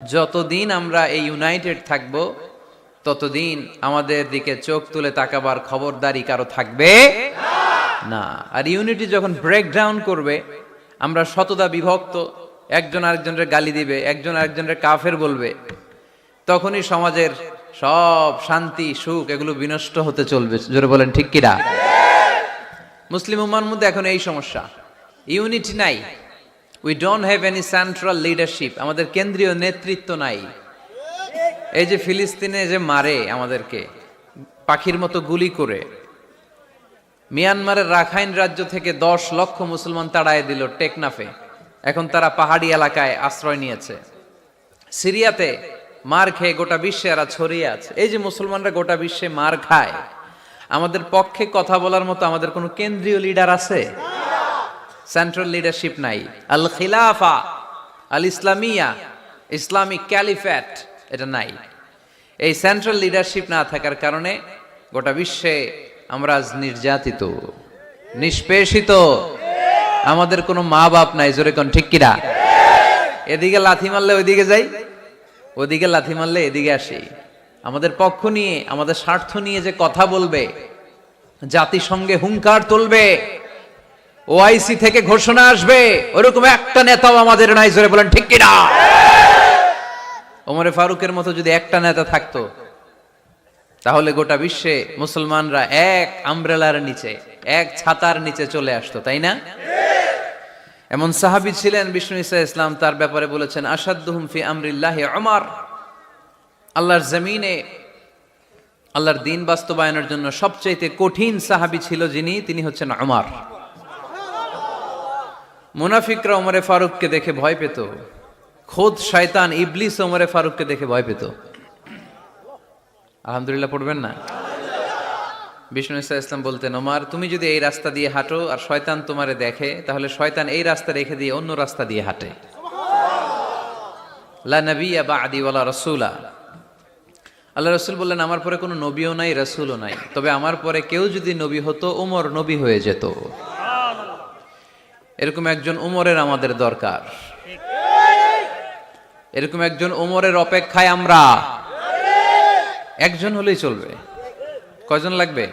যতদিন আমরা এই ইউনাইটেড থাকব, ততদিন আমাদের দিকে চোখ তুলে তাকাবার খবরদারি কারও থাকবে না। আর ইউনিটি যখন ব্রেকডাউন করবে, আমরা শতদা বিভক্ত, একজন আরেকজনের গালি দিবে, একজন আরেকজনের কাফের বলবে, তখনই সমাজের সব শান্তি, সুখ এগুলো বিনষ্ট হতে চলবে। জোরে বলেন, ঠিক কিরা মুসলিম উম্মার মধ্যে এখন এই সমস্যা। ইউনিটি নাই। We don't have any central leadership আমাদের কেন্দ্রীয় নেতৃত্ব নাই। এই যে ফিলিস্তিনে যে মারে আমাদেরকে, পাখির মতো গুলি করে। মিয়ানমারের রাখাইন রাজ্য থেকে দশ লক্ষ মুসলমান তাড়ায় দিল টেকনাফে। এখন তারা পাহাড়ি এলাকায় আশ্রয় নিয়েছে। সিরিয়াতে মার খেয়ে গোটা বিশ্বে এরা ছড়িয়ে আছে। এই যে মুসলমানরা গোটা বিশ্বে মার খায়, আমাদের পক্ষে কথা বলার মতো আমাদের কোনো কেন্দ্রীয় লিডার আছে? সেন্ট্রাল লিডারশিপ নাই। আল খিলাফা আল ইসলামিয়া ইসলামিক ক্যালিফ্যাট, এটা নাই। এই সেন্ট্রাল লিডারশিপ না থাকার কারণে গোটা বিশ্বে আমরা আজ নির্যাতিত, নিষ্পেষিত। আমাদের কোনো মা বাপ নাই, জোরে কোন ঠিক কিরা এদিকে লাথি মারলে ওইদিকে যাই, ওদিকে লাথি মারলে এদিকে আসি। আমাদের পক্ষ নিয়ে, আমাদের স্বার্থ নিয়ে যে কথা বলবে, জাতিসংঘে হুঙ্কার তুলবে ওআইসি থেকে ঘোষণা আসবে। ওরকম একটা নেতাও আমাদের নাই, জোরে বলেন, ঠিক কিনা? ওমরে ফারুকের মতো যদি একটা নেতা থাকতো, তাহলে গোটা বিশ্বে মুসলমানরা এক আমব্রেলার নিচে, এক ছাতার নিচে চলে আসতো, তাই না? এমন সাহাবি ছিলেন বিষ্ণু ইসা ইসলাম, তার ব্যাপারে বলেছেন আসাদুহুম ফি আমরিল্লাহি অমর আল্লাহর জমিনে, আল্লাহর দিন বাস্তবায়নের জন্য সবচাইতে কঠিন সাহাবি ছিল যিনি, তিনি হচ্ছেন অমর মুনাফিকরা ওমরে ফারুককে দেখে ভয় পেত। খোদ শয়তান ইবলিস ওমরে ফারুককে দেখে ভয় পেত। আলহামদুলিল্লাহ, পড়বেন না? বিষ্ণু ইসা ইসলাম বলতেন, ওমার, তুমি যদি এই রাস্তা দিয়ে হাঁটো আর শয়তান তোমারে দেখে, তাহলে শয়তান এই রাস্তা রেখে দিয়ে অন্য রাস্তা দিয়ে হাঁটে। লা নবিয়া বা আদি ওয়ালা রসুলা। আল্লাহ রসুল বললেন, আমার পরে কোনো নবীও নাই, রসুলও নাই। তবে আমার পরে কেউ যদি নবী হতো, ওমর নবী হয়ে যেত। এরকম একজন উমরের আমাদের দরকার। এরকম একজন উমরের অপেক্ষায় আমরা। একজন হলেই চলবে। কয়জন লাগবে?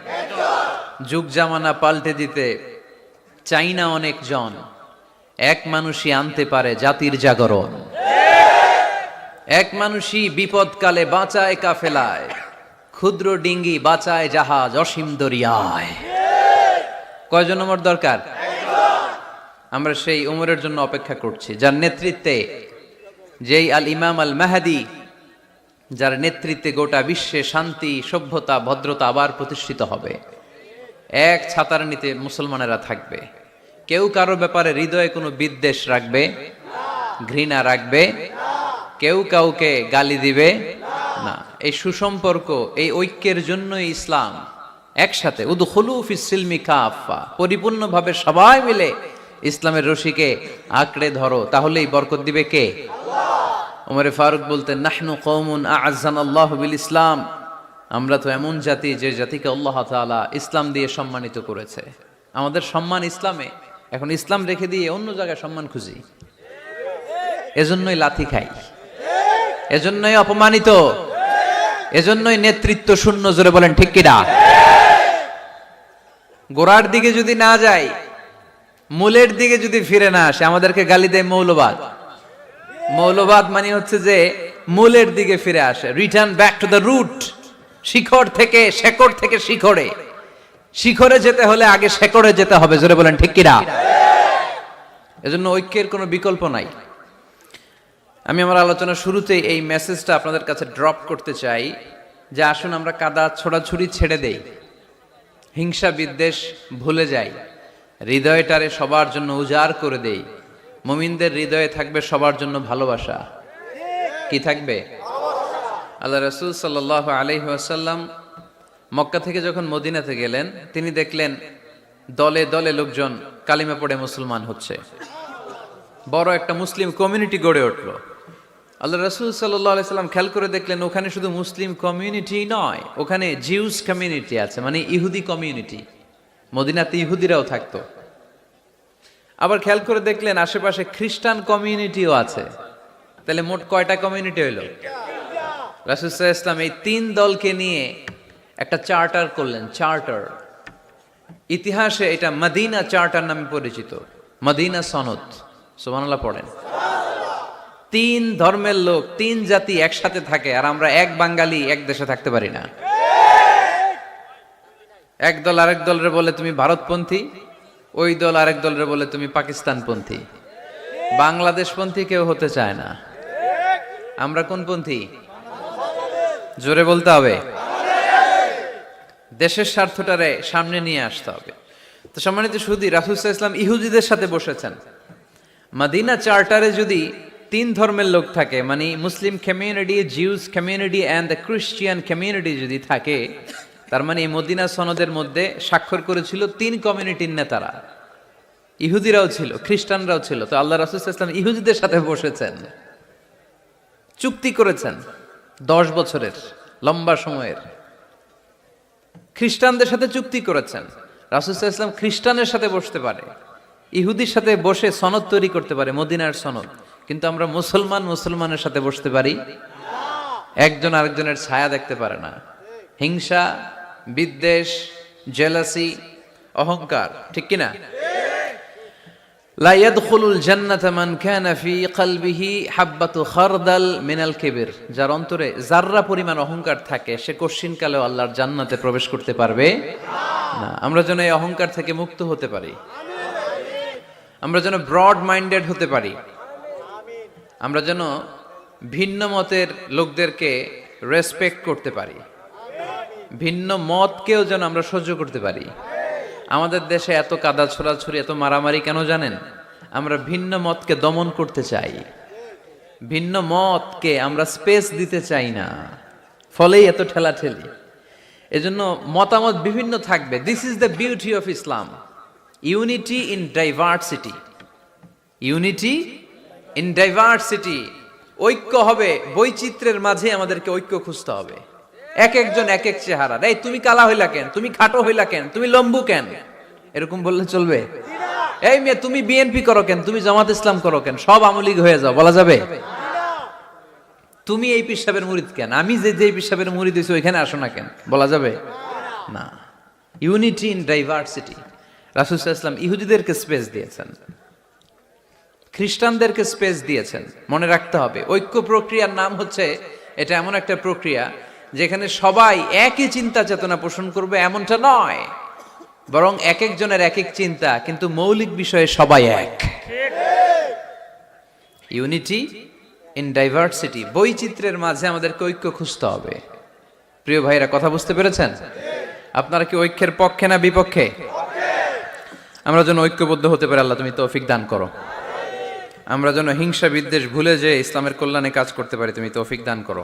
যুগ জামানা পাল্টে দিতে চাই না অনেক জন এক মানুষই আনতে পারে জাতির জাগরণ। এক মানুষই বিপদকালে বাঁচায় কাফেলায়। ক্ষুদ্র ডিঙ্গি বাঁচায় জাহাজ অসীম দরিয়ায়। কয়জন ওমর দরকার? আমরা সেই উমরের জন্য অপেক্ষা করছি, যার নেতৃত্বে যেই আল ইমাম আল মাহাদি, যার নেতৃত্বে গোটা বিশ্বে শান্তি, সভ্যতা, ভদ্রতা আবার প্রতিষ্ঠিত হবে। এক ছাতার নিতে মুসলমানেরা থাকবে। কেউ কারও ব্যাপারে হৃদয়ে কোনো বিদ্বেষ রাখবে, ঘৃণা রাখবে, কেউ কাউকে গালি দিবে না। এই সুসম্পর্ক, এই ঐক্যের জন্যই ইসলাম একসাথে, উদখুলু ফিস সিলমি কাফা পরিপূর্ণভাবে সবাই মিলে ইসলামের রশিকে আঁকড়ে ধরো, তাহলেই বরকত দিবে কে? ওমরে ফারুক বলতেন, নাহনু কৌমুন আজান আল্লাহ বিল ইসলাম আমরা তো এমন জাতি যে জাতিকে আল্লাহ তাআলা ইসলাম দিয়ে সম্মানিত করেছে। আমাদের সম্মান ইসলামে। এখন ইসলাম রেখে দিয়ে অন্য জায়গায় সম্মান খুঁজি। এজন্যই লাথি খাই। এজন্যই অপমানিত। এজন্যই নেতৃত্ব শূন্য, জোরে বলেন, ঠিক কিনা? গোড়ার দিকে যদি না যাই মূলের দিকে যদি ফিরে না আসে, আমাদেরকে গালি দেয় মৌলবাদ। মৌলবাদ মানে হচ্ছে যে মূলের দিকে ফিরে আসে। Return back to the root শিখর থেকে, শেকড় থেকে শিখরে। শিখরে যেতে হলে আগে শেকড়ে যেতে হবে, জোরে বলেন, ঠিক কিনা? এজন্য ঐক্যের কোনো বিকল্প নাই। আমি আমার আলোচনা শুরুতেই এই মেসেজটা আপনাদের কাছে ড্রপ করতে চাই যে আসুন আমরা কাদা ছোড়াছুড়ি ছেড়ে দেই। হিংসা বিদ্বেষ ভুলে যাই। হৃদয়টারে সবার জন্য উজাড় করে দেই। মুমিনদের হৃদয়ে থাকবে সবার জন্য ভালোবাসা। কি থাকবে? আল্লাহ রসুল সাল্লাহ আলহিহাসাল্লাম মক্কা থেকে যখন মদিনাতে গেলেন, তিনি দেখলেন দলে দলে লোকজন কালিমা পড়ে মুসলমান হচ্ছে। বড় একটা মুসলিম কমিউনিটি গড়ে উঠল। আল্লাহ রসুল সাল্লাম খেয়াল করে দেখলেন, ওখানে শুধু মুসলিম কমিউনিটি নয়, ওখানে জিউস কমিউনিটি আছে মানে ইহুদি কমিউনিটি। মদিনাতে ইহুদিরাও থাকতো। আবার খেয়াল করে দেখলেন আশেপাশে খ্রিস্টান কমিউনিটিও আছে। তাহলে মোট কয়টা কমিউনিটি হইল? রাসুসাহ ইসলাম এই তিন দলকে নিয়ে একটা চার্টার করলেন, চার্টার। ইতিহাসে এটা মদিনা চার্টার নামে পরিচিত, মদিনা সনদ। সুবহানাল্লাহ পড়েন। তিন ধর্মের লোক, তিন জাতি একসাথে থাকে, আর আমরা এক বাঙালি এক দেশে থাকতে পারি না। এক দল আরেক দলরে বলে তুমি ভারতপন্থী, ওই দল আরেক দলরে বলে তুমি পাকিস্তানপন্থী। বাংলাদেশপন্থী কেউ হতে চায় না। আমরা কোন পন্থী জোরে বলতে হবে। দেশের স্বার্থটারে সামনে নিয়ে আসতে হবে। তো সম্মানিত সুদী রাসুসাহ ইসলাম ইহুদিদের সাথে বসেছেন। মাদিনা চার্টারে যদি তিন ধর্মের লোক থাকে মানে Muslim community Jews community and the Christian community যদি থাকে তার মানে এই মদিনা সনদের মধ্যে স্বাক্ষর করেছিল তিন কমিউনিটির নেতারা। ইহুদিরাও ছিল, খ্রিস্টানরাও ছিল। তো আল্লাহ রাসুল ইসলাম ইহুদিদের সাথে বসেছেন। চুক্তি করেছেন দশ বছরের, লম্বা সময়ের। খ্রিস্টানদের সাথে চুক্তি করেছেন। রাসুসাহ ইসলাম খ্রিস্টানের সাথে বসতে পারে। ইহুদির সাথে বসে সনদ তৈরি করতে পারে, মদিনার সনদ। কিন্তু আমরা মুসলমান মুসলমানের সাথে বসতে পারি। একজন আরেকজনের ছায়া দেখতে পারে না। হিংসা, বিদ্বেষ, জেলাসি, অহংকার, ঠিক কিনা? লা ইয়াদখুলুল জান্নাতা মান কানা ফি কলবিহি হাব্বাতু খারদাল মিনাল কিবির। যার অন্তরে জাররা পরিমাণ অহংকার থাকে, সে কোশ্চিন কালেও আল্লাহর জান্নাতে প্রবেশ করতে পারবে না। আমরা যেন এই অহংকার থেকে মুক্ত হতে পারি। আমরা যেন ব্রড মাইন্ডেড হতে পারি। আমরা যেন ভিন্ন মতের লোকদেরকে রেসপেক্ট করতে পারি। ভিন্ন মতকেও যেন আমরা সহ্য করতে পারি। আমাদের দেশে এত কাদা ছোড়াছুরি এত মারামারি কেন জানেন? আমরা ভিন্ন মতকে দমন করতে চাই। ভিন্ন মতকে আমরা স্পেস দিতে চাই না। ফলেই এত ঠেলাঠেলি। এজন্য মতামত বিভিন্ন থাকবে। This is the beauty of Islam unity in diversity unity in diversity ঐক্য হবে, বৈচিত্র্যের মাঝে আমাদেরকে ঐক্য খুঁজতে হবে। এক একজন এক এক চেহারা। এই, তুমি কালা হইলা কেন? তুমি খাটো হইলা কেন? তুমি লম্বু কেন? এরকম বললে চলবে? এই মেয়ে, তুমি বিএনপি করো কেন? তুমি জামাত ইসলাম করো কেন? সব আমলিগ হয়ে যাও, বলা যাবে? তুমি এই পিসাবের মুরিদ কেন? আমি যে যে পিসাবের মুরিদ হয়েছি, ওইখানে আসো না কেন? বলা যাবে? না। ইউনিটি ইন ডাইভার্সিটি রাসুল ইসলাম ইহুদিদেরকে স্পেস দিয়েছেন। খ্রিস্টানদেরকে স্পেস দিয়েছেন। মনে রাখতে হবে। ঐক্য প্রক্রিয়ার নাম হচ্ছে, এটা এমন একটা প্রক্রিয়া যেখানে সবাই একই চিন্তা চেতনা পোষণ করবে, এমনটা নয়। বরং এক একজনের এক এক চিন্তা, কিন্তু মৌলিক বিষয়ে সবাই এক। ইউনিটি ইন ডাইভার্সিটি বৈচিত্র্যের মাঝে আমাদেরকে ঐক্য খুঁজতে হবে। প্রিয় ভাইরা কথা বুঝতে পেরেছেন? আপনারা কি ঐক্যের পক্ষে না বিপক্ষে? আমরা যেন ঐক্যবদ্ধ হতে পারি, আল্লাহ তুমি তৌফিক দান করো। আমরা যেন হিংসা বিদ্বেষ ভুলে যে ইসলামের কল্যাণে কাজ করতে পারি, তুমি তৌফিক দান করো।